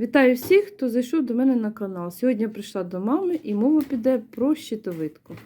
Вітаю всіх, хто зайшов до мене на канал. Сьогодні я прийшла до мами і мова піде про щитовидку.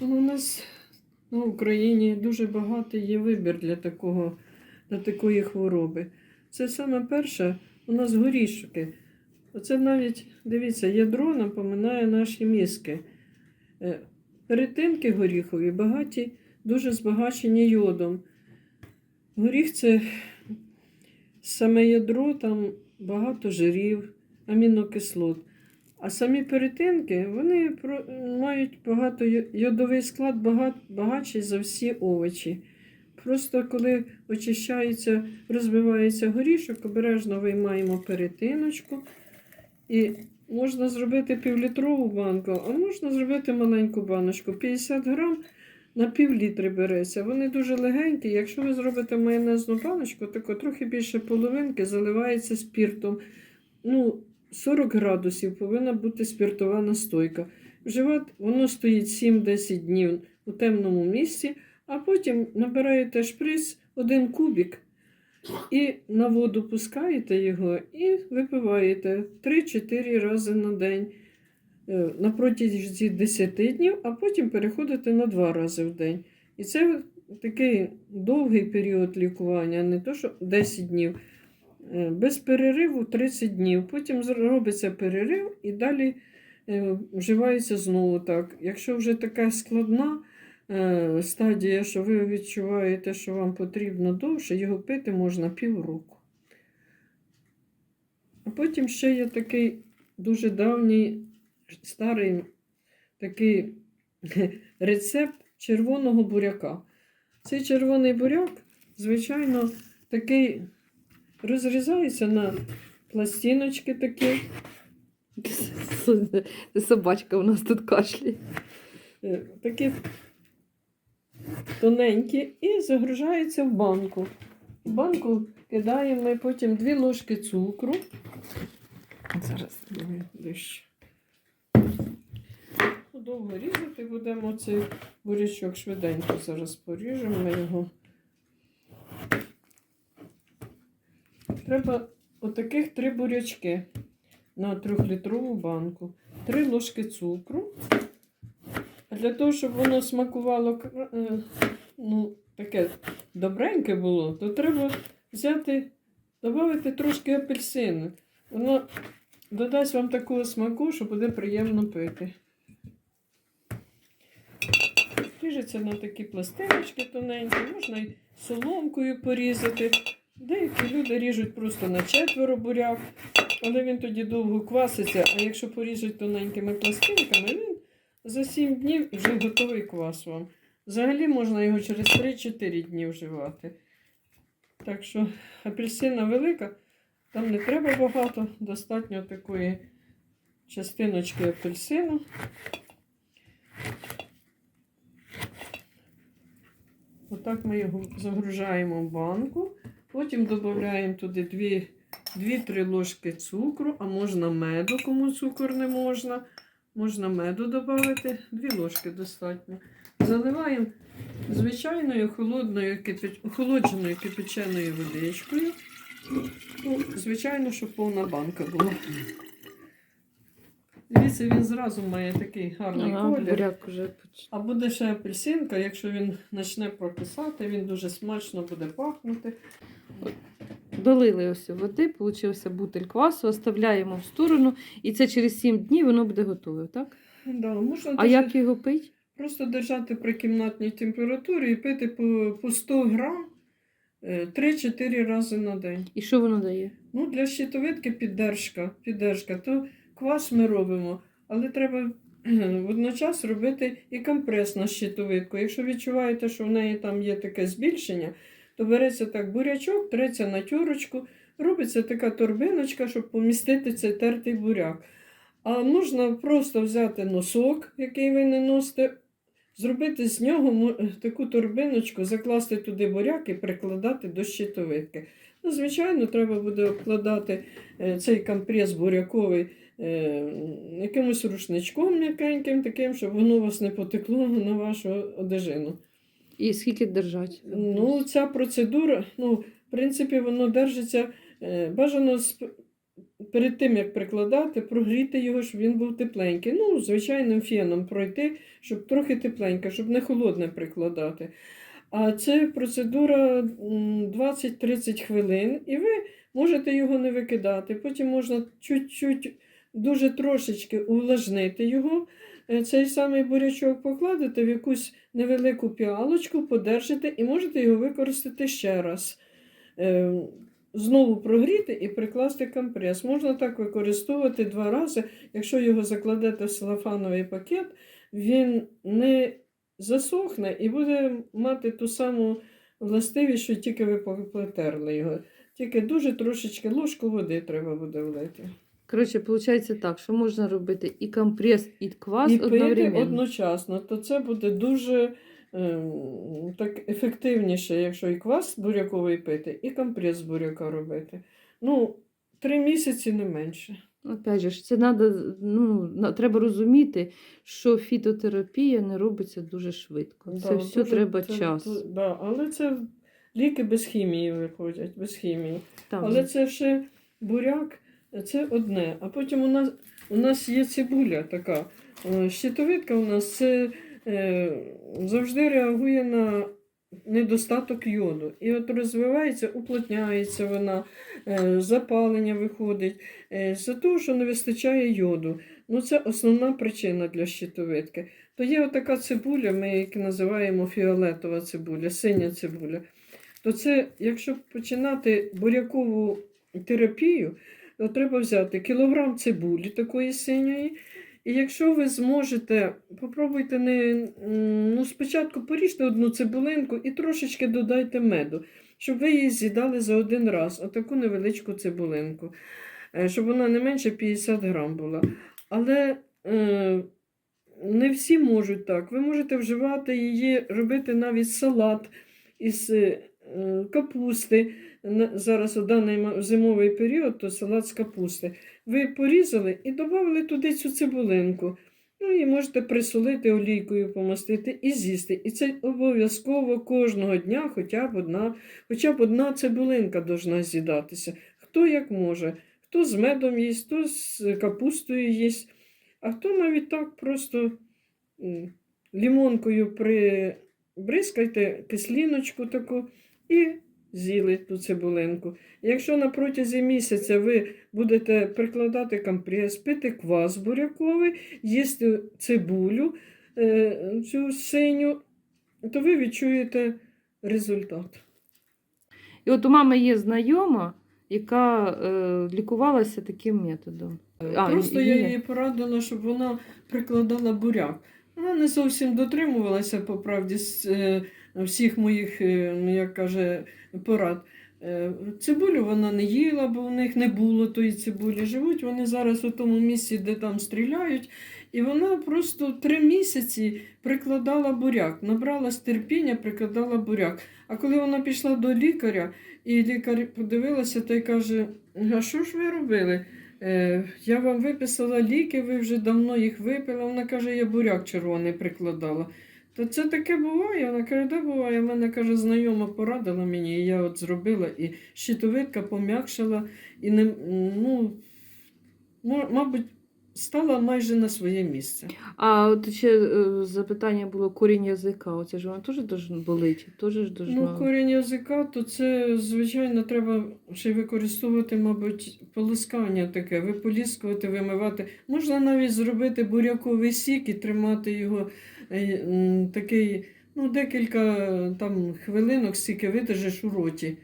Ну, У нас на Україні дуже багато є вибір для, такого, для такої хвороби. Це саме перше, у нас горішки. Оце навіть, дивіться, ядро напоминає наші мізки. Е, Перетинки горіхові багаті, дуже збагачені йодом. Горіх це саме ядро, там багато жирів, амінокислот. А самі перетинки вони мають багато йо- йодовий склад багат, багатший за всі овочі. Просто коли очищається, розбивається горішок, обережно виймаємо перетиночку. І можна зробити півлітрову банку, а можна зробити маленьку баночку. 50 грам на пів літри береться. Вони дуже легенькі. Якщо ви зробите майонезну баночку, тако трохи більше половинки заливається спіртом. Ну, 40 градусів повинна бути спіртова настойка. Вживати воно стоїть 7-10 днів у темному місці, а потім набираєте шприц один кубик і на воду пускаєте його і випиваєте 3-4 рази на день на протязі 10 днів, а потім переходите на 2 рази в день. І це такий довгий період лікування, не то що 10 днів. Е, Без перериву 30 днів. Потім робиться перерив і далі е, вживається знову так. Якщо вже така складна е, стадія, що ви відчуваєте, що вам потрібно довше, його пити можна півроку. А потім ще є такий дуже давній старий такий рецепт червоного буряка. Цей червоний буряк, звичайно, такий розрізається на пластиночки такі. Собачка у нас тут кашляє. Е, такі тоненькі і загружаються в банку. В банку кидаємо ми потім 2 ложки цукру. Зараз давай Ну, Довго різати будемо цей бурячок швиденько. Зараз поріжемо його. Треба отаких три бурячки на трьохлітрову банку. Три ложки цукру. А для того, щоб воно смакувало е, ну, таке добреньке було, то треба взяти, додати трошки апельсину. Воно додасть вам такого смаку, що буде приємно пити. Ріжеться на такі пластиночки тоненькі, можна і соломкою порізати. Деякі люди ріжуть просто на четверо буряк, але він тоді довго кваситься, а якщо поріжуть тоненькими пластинками, він за 7 днів вже готовий квас вам. Взагалі можна його через 3-4 дні вживати. Так що апельсина велика, там не треба багато, достатньо такої частиночки апельсину. Отак ми його загружаємо в банку. Потім додаємо туди 2-3 ложки цукру, а можна меду, кому цукор не можна. Можна меду додати, 2 ложки достатньо. Заливаємо звичайною холодною, охолодженою кипяченою водичкою. Ну, звичайно, щоб повна банка була. Дивіться, він зразу має такий гарний Ага, колір. буряк вже А буде ще апельсинка, якщо він почне прокисати, він дуже смачно буде пахнути. Долили ось води, получився бутиль квасу, оставляємо в сторону, і це через 7 днів воно буде готове, так? Да, можна А як його пить? просто держати при кімнатній температурі і пити по, по 100 грам е, 3-4 рази на день. І що воно дає? Ну, для щитовидки піддержка, піддержка. То квас ми робимо, але треба водночас робити і компрес на щитовидку. Якщо відчуваєте, що в неї там є таке збільшення, то береться так бурячок, треться на тюрочку, робиться така торбиночка, щоб помістити цей тертий буряк. А можна просто взяти носок, який ви не носите, зробити з нього таку торбиночку, закласти туди буряк і прикладати до щитовидки. Ну, звичайно, треба буде обкладати е, цей компрес буряковий якимось рушничком м'якеньким, таким, щоб воно у вас не потекло на вашу одежину. І скільки держать? Ну, ця процедура, ну, в принципі, воно держиться е, бажано перед тим, як прикладати, прогріти його, щоб він був тепленький. Ну, звичайним феном пройти, щоб трохи тепленьке, щоб не холодне прикладати. А це процедура м, 20-30 хвилин, і ви можете його не викидати. Потім можна чуть-чуть, дуже трошечки увлажнити його. Е, Цей самий бурячок покладете в якусь невелику піалочку, подержите і можете його використати ще раз. Е, Знову прогріти і прикласти компрес. Можна так використовувати два рази. Якщо його закладете в салафановий пакет, він не засохне і буде мати ту саму властивість, що тільки ви потерли його. Тільки дуже трошечки ложку води треба буде влити. Коротше, виходить так, що можна робити і компрес, і квас і пити одночасно, то це буде дуже ем, так ефективніше, якщо і квас буряковий пити, і компрес з буряка робити. Ну, три місяці не менше. Опять же, це надо, ну, треба розуміти, що фітотерапія не робиться дуже швидко. Це все дуже- треба це- час. це- да, але це ліки без хімії виходять, без хімії. Там, Але це ще буряк, це одне. А потім у нас, у нас є цибуля така. Е, Щитовидка у нас це е, завжди реагує на недостаток йоду. І от розвивається, уплотняється вона, е, запалення виходить, е, за того, що не вистачає йоду. Ну, це основна причина для щитовидки. То є отака цибуля, ми її називаємо фіолетова цибуля, синя цибуля. То це, якщо починати бурякову терапію, треба взяти кілограм цибулі такої синьої. І якщо ви зможете, попробуйте не ну, спочатку поріжте одну цибулинку і трошечки додайте меду, щоб ви її з'їдали за один раз, отаку невеличку цибулинку, е, щоб вона не менше 50 грам була. Але е, не всі можуть так. Ви можете вживати її, робити навіть салат із е, капусти. Зараз у даний зимовий період, то салат з капусти. Ви порізали і додали туди цю цибулинку. Ну і можете присолити олійкою, помастити і з'їсти. І це обов'язково кожного дня хоча б одна, хоча б одна цибулинка должна з'їдатися. Хто як може. Хто з медом їсть, хто з капустою їсть, а хто навіть так просто лімонкою прибризкайте кисліночку таку і з'їли ту цибулинку. Якщо на протязі місяця ви будете прикладати компрес, пити квас буряковий, їсти цибулю е, цю синю, то ви відчуєте результат. І от у мами є знайома, яка е, лікувалася таким методом. А, Просто я їй порадила, щоб вона прикладала буряк. Вона не зовсім дотримувалася, по правді, е, всіх моїх, е, ну, як каже, порад. Е, Цибулю вона не їла, бо в них не було тої цибулі. Живуть вони зараз у тому місці, де там стріляють. І вона просто три місяці прикладала буряк, набралась терпіння, прикладала буряк. А коли вона пішла до лікаря, і лікар подивилася та й каже: А що ж ви робили? Е, я вам виписала ліки, ви вже давно їх випили. Вона каже, я буряк червоний прикладала. То це таке буває. Вона каже, да буває. Мене каже, знайома порадила мені, і я от зробила, і щитовидка пом'якшила, і не, ну, мабуть, стала майже на своє місце. А от ще е, запитання було корінь язика. Оце ж воно теж должно болить. Ж должно... Ну, корінь язика, то це, звичайно, треба ще використовувати, мабуть, полоскання таке, виполіскувати, вимивати. Можна навіть зробити буряковий сік і тримати його такий, ну, декілька там хвилинок, стільки видержиш у роті.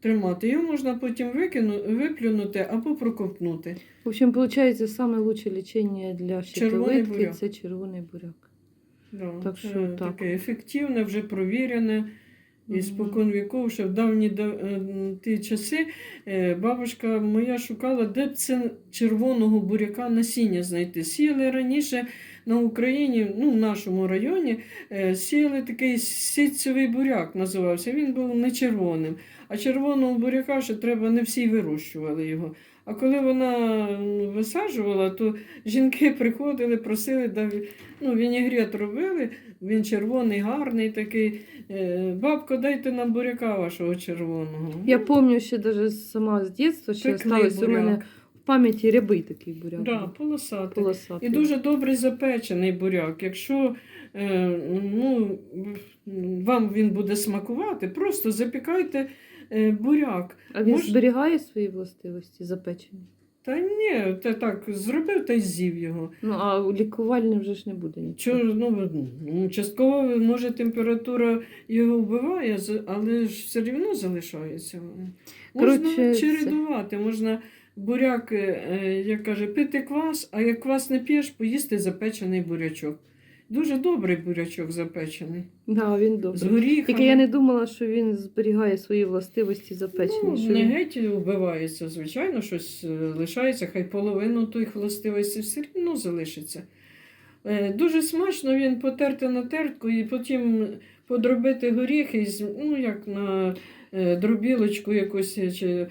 Тримати. Його можна потім викину, виплюнути або проковтнути. В общем, виходить, лучше лічення для щитовидки це червоний буряк. Да, Так це що так. таке ефективне, вже провірене. І Мгм. спокон віков, ще в давні е, ті часи е, бабушка моя шукала, де б це червоного буряка насіння знайти. Сіяли раніше на Україні, ну в нашому районі, е, сіяли такий сітцевий буряк, називався. Він був не червоним. А червоного буряка ще треба не всі вирощували його. А коли вона висаджувала, то жінки приходили, просили, да, ну, вінігрет робили, він червоний, гарний такий. Е, Бабко, дайте нам буряка вашого червоного. Я пам'ятаю ще даже сама з дитинства, ще Пекли у мене. В пам'яті рябий такий буряк. Да, був, полосатий. полосатий. І дуже добре запечений буряк. Якщо е, ну, вам він буде смакувати, просто запікайте е, буряк. А він Мож- зберігає свої властивості запечені? Та ні, ти так зробив та й з'їв його. Ну, а лікувальним вже ж не буде нічого. Ну, ну, частково, може, температура його вбиває, але ж все рівно залишається. Можна Коротше, це- чередувати, можна буряк, е, як каже, пити квас, а як квас не п'єш, поїсти запечений бурячок. Дуже добрий бурячок запечений. Да, він З добрий. горіхами. Тільки я не думала, що він зберігає свої властивості запечені. Ну, не він... геть вбивається, звичайно, щось е, лишається, хай половину тих властивостей все одно залишиться. Е, Дуже смачно він потерти на тертку і потім подробити горіхи, ну, як на дробілочку якусь, чи,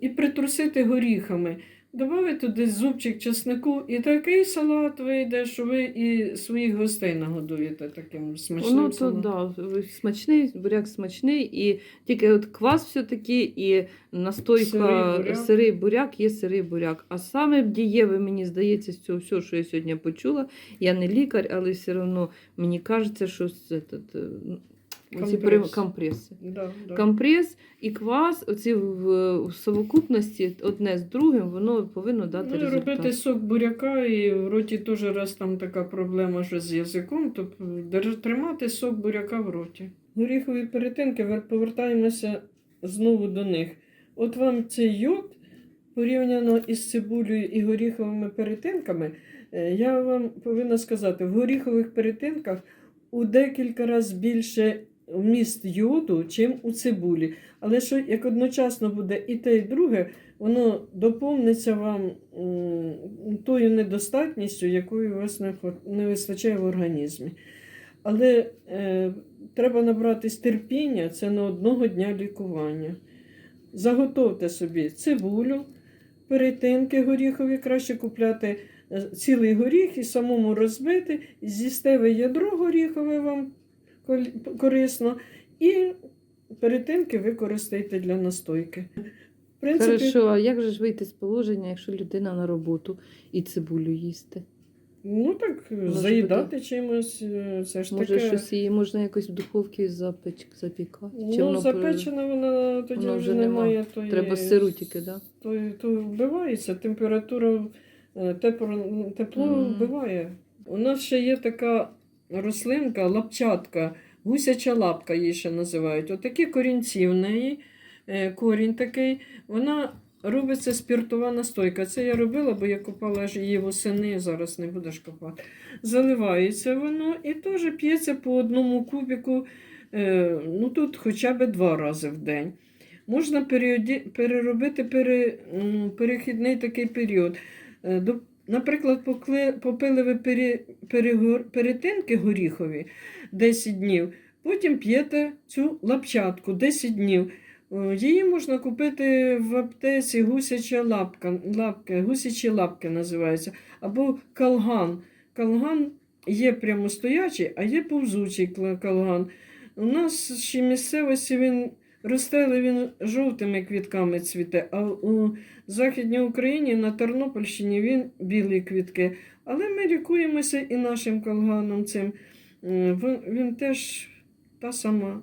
і притрусити горіхами. Добавити туди зубчик чеснику, і такий салат вийде, що ви і своїх гостей нагодуєте таким смачним Ну, то да, смачний, буряк смачний, і тільки от квас все-таки, і настойка Сирий буряк. сирий буряк є сирий буряк. А саме дієве, мені здається, з цього всього, що я сьогодні почула, я не лікар, але все одно мені кажеться, що з- этот, е, оці Компрес. компреси. Да, да. Компрес і квас, оці в, в совокупності одне з другим, воно повинно дати Ну, і результат. робити сок буряка, і в роті теж раз там така проблема що з язиком, то тримати сок буряка в роті. Горіхові перетинки, повертаємося знову до них. От вам цей йод порівняно із цибулею і горіховими перетинками, е, я вам повинна сказати, в горіхових перетинках у декілька разів більше вміст йоду, чим у цибулі. Але що як одночасно буде і те, і друге, воно доповниться вам тою недостатністю, якої у вас не, вистачає в організмі. Але е, треба набратись терпіння, це на одного дня лікування. Заготовте собі цибулю, перетинки горіхові, краще купляти е, цілий горіх і самому розбити, з'їсте ви ядро горіхове вам корисно, і перетинки використайте для настойки. В принципі, Хорошо, а як же ж вийти з положення, якщо людина на роботу і цибулю їсти? Ну так, Може заїдати чимось, е, це ж Може, таке. щось її можна якось в духовці запеч... запікати? Чи Ну, воно запечена вона тоді воно вже вже нема. немає. Тої... Треба сиру тільки, да? То, то вбивається, температура е, тепло, тепло Мгм. вбиває. У нас ще є така рослинка, лапчатка, гусяча лапка її ще називають. Отакі корінці в неї, е, корінь такий, вона робиться спіртова настойка. Це я робила, бо я купала ж її восени, зараз не будеш копати. Заливається воно і теж п'ється по одному кубіку, е, ну тут хоча б два рази в день. Можна переробити перехідний такий період. Наприклад, попили ви перетинки горіхові 10 днів, потім п'єте цю лапчатку 10 днів. Е, Її можна купити в аптеці гусяча лапка, лапки, гусячі лапки називаються, або калган. Калган є прямостоячий, а є повзучий калган. У нас ще місцевості він росте, але він жовтими квітками цвіте, а у Західній Україні на Тернопільщині він білі квітки. Але ми лікуємося і нашим калганом цим. Він, теж та сама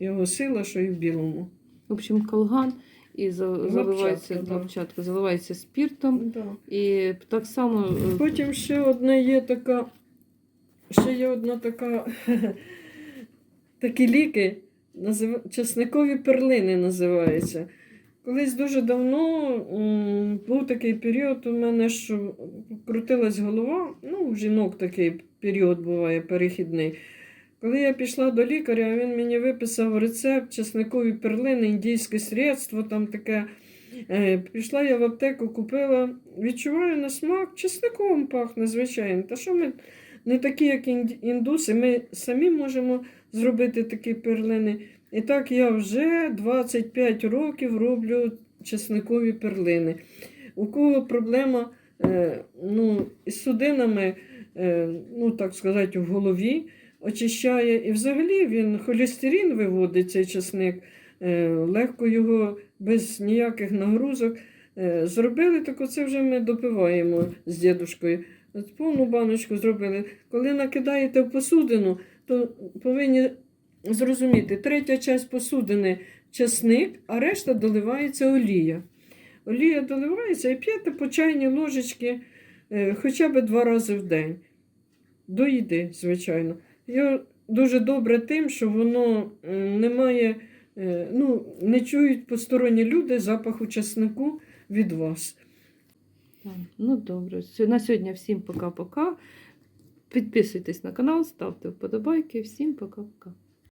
його сила, що і в білому. В общем, колган і за- Лапчатка, заливається да. лапчатка, заливається спіртом. Да. І так само е, Потім ще одне є така, ще є одна така, такі ліки, назив... часникові перлини називаються. Колись дуже давно був такий період у мене, що крутилась голова, ну, у жінок такий період буває перехідний. Коли я пішла до лікаря, він мені виписав рецепт чесникові перлини, індійське средство, там таке. Е, Пішла я в аптеку, купила, відчуваю на смак, чесником пахне, звичайно. Та що ми не такі, як індуси, ми самі можемо зробити такі перлини. І так я вже 25 років роблю чесникові перлини. У кого проблема е, ну, із судинами, е, ну так сказати, в голові очищає. І взагалі він холестерин виводить цей чесник, е, легко його без ніяких нагрузок. Зробили, так оце вже ми допиваємо з дідушкою. Повну баночку зробили. Коли накидаєте в посудину, то повинні зрозуміти, третя часть посудини чесник, а решта доливається олія. Олія доливається і п'єте по чайній ложечки е, хоча б два рази в день. До їди, звичайно. Його дуже добре тим, що воно не має, е, ну, не чують посторонні люди запаху чеснику від вас. Так, ну добре. На сьогодні всім пока-пока. Підписуйтесь на канал, ставте вподобайки. Всім пока-пока.